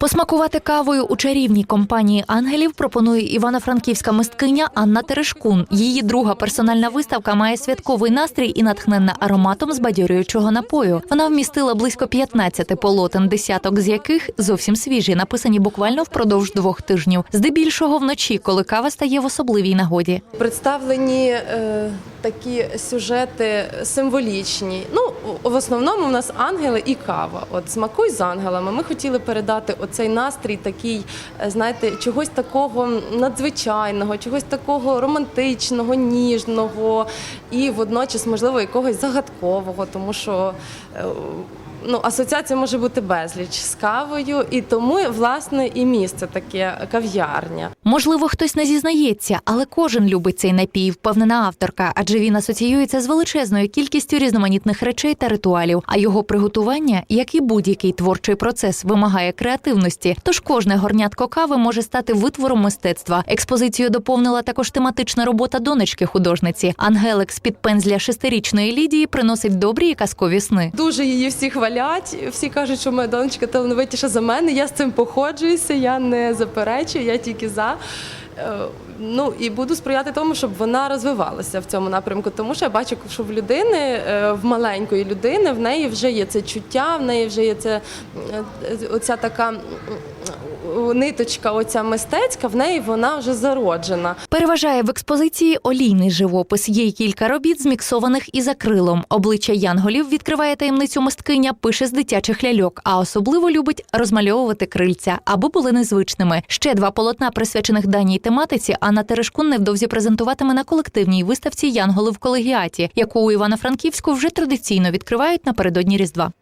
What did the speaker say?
Посмакувати кавою у чарівній компанії ангелів пропонує івано-франківська мисткиня Анна Терешкун. Її друга персональна виставка має святковий настрій і натхненна ароматом збадьорюючого напою. Вона вмістила близько 15 полотен, десяток з яких зовсім свіжі, написані буквально впродовж двох тижнів. Здебільшого вночі, коли кава стає в особливій нагоді. Представлені е, такі сюжети символічні. Ну, в основному у нас ангели і кава. От смакуй з ангелами. Ми хотіли передати оцей настрій, такий, е, знаєте, чогось такого надзвичайного, чогось такого романтичного, ніжного і водночас, можливо, якогось загадкового, тому що. е, Ну, асоціація може бути безліч з кавою, і тому власне і місце таке кав'ярня. Можливо, хтось не зізнається, але кожен любить цей напій, впевнена авторка, адже він асоціюється з величезною кількістю різноманітних речей та ритуалів. А його приготування, як і будь-який творчий процес, вимагає креативності. Тож кожне горнятко кави може стати витвором мистецтва. Експозицію доповнила також тематична робота донечки художниці. Ангелик з під пензля шестирічної Лідії приносить добрі і казкові сни. Дуже її всі хвалять. Всі кажуть, що моя донечка талановитіша за мене. Я з цим погоджуюся, я не заперечую, я тільки за. Е, Ну і буду сприяти тому, щоб вона розвивалася в цьому напрямку, тому що я бачу, що в людини, е, в маленької людини, в неї вже є це чуття, в неї вже є це е, оця така ниточка, оця мистецька, в неї вона вже зароджена. Переважає в експозиції олійний живопис. Є й кілька робіт, зміксованих із акрилом. Обличчя янголів відкриває таємницю мисткиня, пише з дитячих ляльок, а особливо любить розмальовувати крильця, аби були незвичними. Ще два полотна, присвячених даній тематиці, Анна Терешкун невдовзі презентуватиме на колективній виставці Янголи в колегіаті, яку у Івано-Франківську вже традиційно відкривають напередодні Різдва.